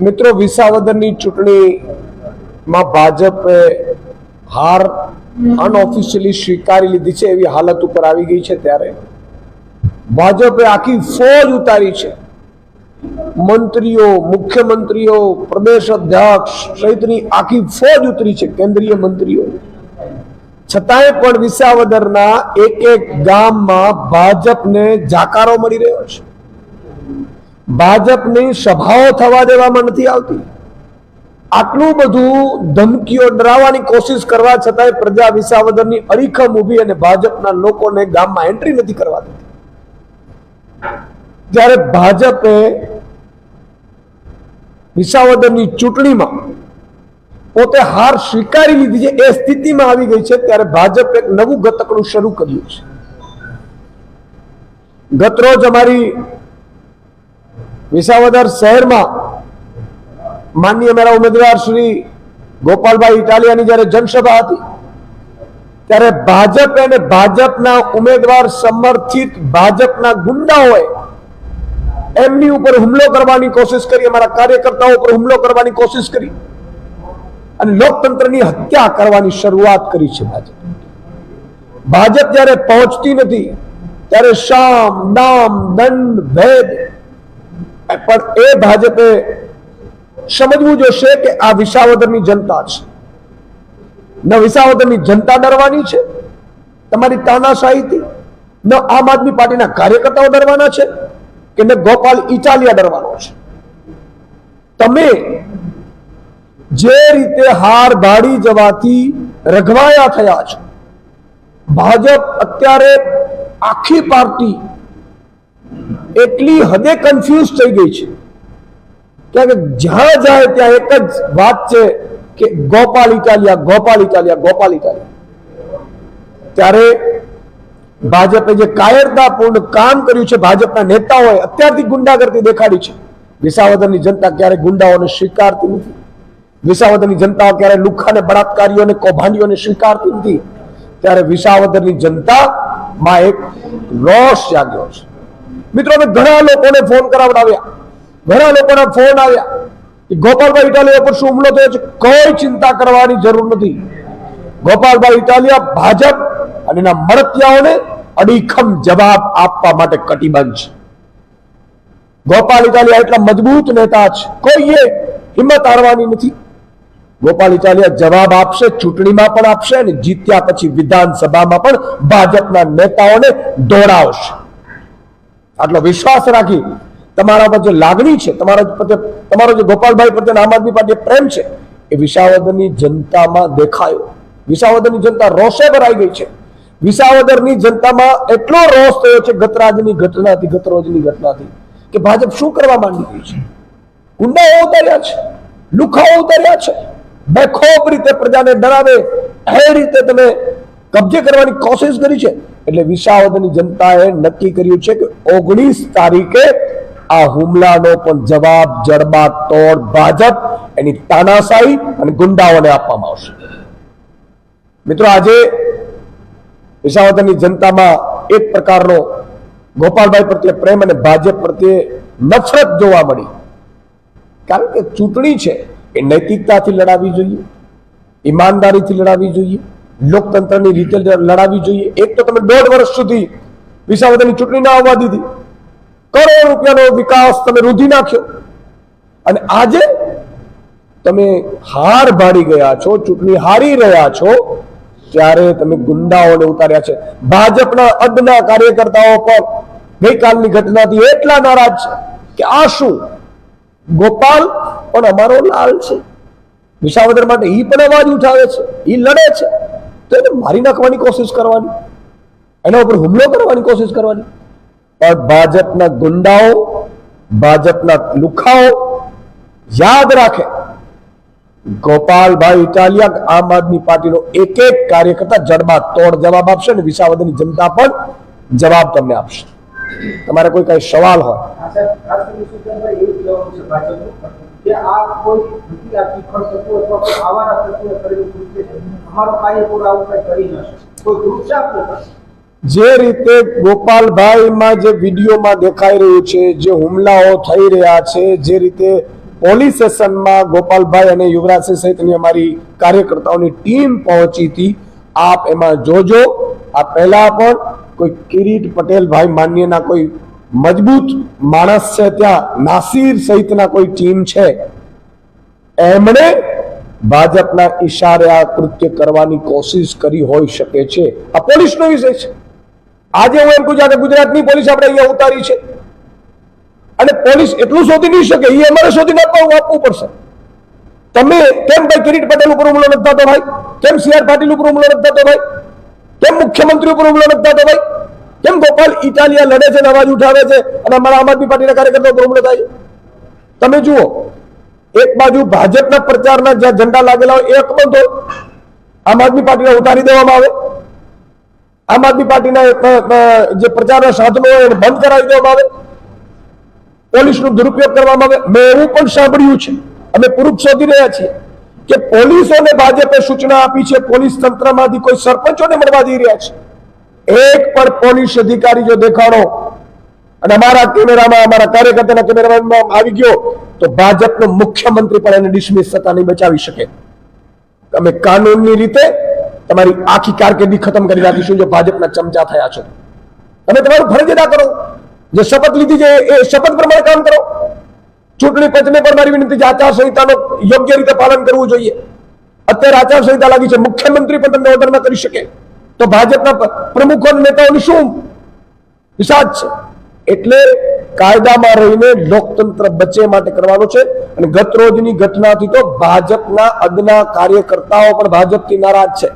મિત્રો, વિસાવદરની ચૂંટણીમાં ભાજપે હાર અનઓફિશિયલી સ્વીકારી લીધી છે એવી હાલત ઉપર આવી ગઈ છે ત્યારે. ભાજપે આખી ફોજ ઉતારી છે. મંત્રીઓ, મુખ્યમંત્રીઓ, પ્રદેશ અધ્યક્ષ સહિતની આખી ફોજ ઉતરી છે કેન્દ્રીય મંત્રીઓ. છતાંય પણ વિસાવદરના એક એક ગામમાં ભાજપને જાકારો મળી રહ્યો છે. ભાજપની સભાઓ થવા દેવામાં નથી આવતી. આટલું બધું ધમકીઓ ડરાવવાની કોશિશ કરવા છતાંય પ્રજા વિસાવદરની અડીખમ ઊભી અને ભાજપના લોકોને ગામમાં એન્ટ્રી નથી કરવા દેતી. જ્યારે ભાજપે વિસાવદરની ચૂંટણીમાં પોતે હાર સ્વીકારી લીધી છે એ સ્થિતિમાં આવી ગઈ છે, ત્યારે ભાજપ એક નવું ગતકડું શરૂ કર્યું છે. ગતરોજ અમારી વિસાવદર શહેરમાં માનનીય મારા ઉમેદવાર શ્રી ગોપાલભાઈ ઇટાલિયાની જ્યારે જનસભા હતી, ત્યારે ભાજપ અને ભાજપના ઉમેદવાર સમર્થિત ભાજપના ગુંડાઓએ એમની ઉપર હુમલો કરવાની કોશિશ કરી, અમારા કાર્યકર્તાઓ ઉપર હુમલો કરવાની કોશિશ કરી અને લોકતંત્રની હત્યા કરવાની શરૂઆત કરી છે ભાજપ. ભાજપ જ્યારે પહોંચતી નથી, ત્યારે શામ, નામ, દંડ, ભેદ પણ એ ભાજપે સમજવું જોશે કે આ વિસાવદરની જનતા છે. ન વિસાવદરની જનતા ડરવાની છે, તમારી તાનાશાહીથી, ન આમ આદમી પાર્ટીના કાર્યકર્તાઓ ડરવાના છે, કે ન ગોપાલ ઇટાલિયા ડરવાનો છે. તમે જે રીતે હાર ભાડી જવાથી રઘવાયા થયા છે, ભાજપ અત્યારે આખી પાર્ટી એટલી હદે કન્ફ્યુઝ થઈ ગઈ છે. ક્યાંક જ્યાં જાય ત્યાં એક જ વાત છે કે ગોપાલ ઇટાલિયા ગોપાલ ઇટાલિયા ગોપાલ ઇટાલિયા. ત્યારે ભાજપે જે કાયરતાપૂર્ણ કામ કર્યું છે, ભાજપના નેતાઓએ અત્યારથી ગુંડાગર્દી દેખાડી છે. વિસાવદરની જનતા ક્યારે ગુંડાઓને સ્વીકારતી નથી? વિસાવદરની જનતા ક્યારે લુખાને, બળાત્કારીઓને, કૌભાંડીઓને સ્વીકારતી નથી? ત્યારે વિસાવદરની જનતામાં એક રોષ જાગ્યો છે. મિત્રો, અમે ઘણા લોકોને ફોન કરાવડાવ્યા. ઘણા લોકોના ફોન આવ્યા ગોપાલભાઈ ઇટાલિયા પર શું હુમલો થયો છે? કોઈ ચિંતા કરવાની જરૂર નથી. ગોપાલભાઈ ઇટાલિયા ભાજપ અને એના મળતિયાઓને અડીખમ જવાબ આપવા માટે કટિબદ્ધ છે. ગોપાલ ઇટાલિયા એટલા મજબૂત નેતા છે. કોઈએ હિંમત હારવાની નથી. ગોપાલ ઇટાલિયા જવાબ આપશે, ચૂંટણીમાં પણ આપશે અને જીત્યા પછી વિધાનસભામાં પણ ભાજપના નેતાઓને દોડાવશે. આટલો વિશ્વાસ રાખી તમારા પર જે લાગણી છે, તમારા તમારો જે ગોપાલભાઈ પ્રત્યે આમ આદમી પાર્ટી પ્રેમ છે, એ વિસાવદરની જનતામાં દેખાયો. વિસાવદરની જનતા રોષે ભરાઈ ગઈ છે. વિસાવદરની જનતામાં એટલો રોષ થયો છે ગતરાજની ઘટનાથી, ગતરોજની ઘટનાથી, કે ભાજપ શું કરવા માંડી ગયું છે? ગુંડાઓ ઉતાર્યા છે, લુખાઓ ઉતાર્યા છે. બેખોબ રીતે પ્રજાને ડરાવે, એ રીતે તમે કબજે કરવાની કોશિશ કરી છે. એટલે વિસાવદરની જનતાએ નક્કી કર્યું છે કે ઓગણીસ તારીખે આ હુમલાનો પણ જવાબ જડબા તોડ ભાજપ, એની તાનાશાહી અને ગુંડાઓને આપવામાં આવશે. મિત્રો, આજે વિસાવદરની જનતામાં એક પ્રકારનો ગોપાલભાઈ પ્રત્યે પ્રેમ અને ભાજપ પ્રત્યે નફરત જોવા મળી. કારણ કે ચૂંટણી છે એ નૈતિકતાથી લડાવી જોઈએ, ઈમાનદારીથી લડાવી જોઈએ લોકતંત્રની રીતે લડાવી જોઈએ. એક તો તમે દોઢ વર્ષ સુધી વિસાવદરની ચૂંટણી ના આવવા દીધી. કરોડ રૂપિયાનો વિકાસ તમે રૂધી નાખ્યો. અને આજે તમે હાર ભાડી ગયા છો, ચૂંટણી હારી રહ્યા છો, ત્યારે તમે ગુંડાઓને ઉતાર્યા છે. ભાજપના અદના કાર્યકર્તાઓ પર ગઈકાલની ઘટનાથી એટલા નારાજ છે કે આ શું? ગોપાલ પણ અમારો લાલ છે. વિસાવદર માટે ઈ પણ અવાજ ઉઠાવે છે. ઈ લડે છે. તો એને મારી નાખવાની કોશિશ કરવાની. એના ઉપર હુમલો કરવાની કોશિશ કરવાની. પણ ભાજપના ગુંડાઓ, ભાજપના લુખાઓ યાદ રાખે. ગોપાલભાઈ ઇટાલિયા આમ આદમી પાર્ટીનો એક એક કાર્યકર્તા જડબા તોડ જવાબ આપશે અને વિસાવદરની જનતા પણ જવાબ તમને આપશે. તમારે કોઈ કઈ સવાલ હોય? કે આ કોઈ આ તીખણ તત્વો અથવા કોઈ આવારા તત્વોએ કરેલું કૃત્ય છે. અમારો કાર્યકરો આવું કંઈ કરી ન શકે. કોઈ આપણી જે રીતે ગોપાલભાઈમાં જે વિડીયોમાં દેખાઈ રહ્યું છે, જે હુમલાઓ થઈ રહ્યા છે, જે રીતે પોલીસ સ્ટેશનમાં ગોપાલભાઈ અને યુવરાજસિંહ સહિતની અમારી કાર્યકર્તાઓની ટીમ પહોંચી હતી, આપ એમાં જોજો. આ પહેલા પણ કોઈ કિરીટ પટેલ ભાઈ માન્યના કોઈ મજબૂત માણસ છે ત્યાં, નાસિર સહિતના કોઈ ટીમ છે? એમણે ભાજપના ઈશારે આ કૃત્ય કરવાની કોશિશ કરી હોઈ શકે છે. આ પોલીસનો વિષય છે. આજે હું એમ કહું છું ગુજરાતની પોલીસ આપણે અહીંયા ઉતારી છે. અને પોલીસ એટલું શોધી નહીં શકે, એ અમારે શોધી નાખવા આપવું પડશે. તમે કેમ ભાઈ કિરીટ પટેલ ઉપર હુમલો નથી થતો ભાઈ? કેમ સી આર પાટીલ ઉપર હુમલો નથી થતો ભાઈ? કેમ મુખ્યમંત્રી ઉપર હુમલો નથી થતો ભાઈ? કેમ ગોપાલ ઇટાલિયા લડે છે અવાજ ઉઠાવે છે? અને અમારા આમ આદમી પાર્ટીના કાર્યકર્તાઓ પ્રોબ્લેમ થાય. તમે જુઓ, એક બાજુ ભાજપના પ્રચારના જ્યાં ઝંડા લાગેલા હોય, એ અકબંધો આમ આદમી પાર્ટીને ઉતારી દેવામાં આવે. આમ આદમી પાર્ટીના જે પ્રચારના સાધનો હોય એને બંધ કરાવી દેવામાં આવે. પોલીસનો દુરુપયોગ કરવામાં આવે. મેં એવું પણ સાંભળ્યું છે. અમે પ્રૂફ શોધી રહ્યા છીએ કે પોલીસોને ભાજપે સૂચના આપી છે. પોલીસ તંત્રમાંથી કોઈ સરપંચોને મળવા જઈ રહ્યા છે. એક પણ પોલીસ અધિકારી જો દેખાડો, અને અમારા કેમેરામાં, અમારા કાર્યકર્તાના કેમેરામાં આવી ગયો, તો ભાજપનો મુખ્યમંત્રી પણ એને ડિસમિસ થતા નહીં બચાવી શકે. તમે કાનૂનની રીતે તમારી આખી કારકિર્દી ખતમ કરી રાખીશું જો ભાજપના ચમચા થયા છો. તમે તમારું ફરજ અદા કરો. જે શપથ લીધી છે, એ શપથ પ્રમાણે કામ કરો. ચૂંટણી પંચને પણ મારી વિનંતી છે, આચારસંહિતાનો યોગ્ય રીતે પાલન કરવું જોઈએ. અત્યારે આચારસંહિતા લાગી છે, મુખ્યમંત્રી પણ તમને ઓર્ડર કરી શકે. તો ભાજપના પ્રમુખો નેતાઓની શું વિષાદ છે? એટલે કાયદામાં રહીને લોકતંત્ર બચે માટે કરવાનું છે અને ગત રોજની ઘટનાથી તો ભાજપના અદના કાર્યકર્તાઓ પણ ભાજપથી નારાજ છે.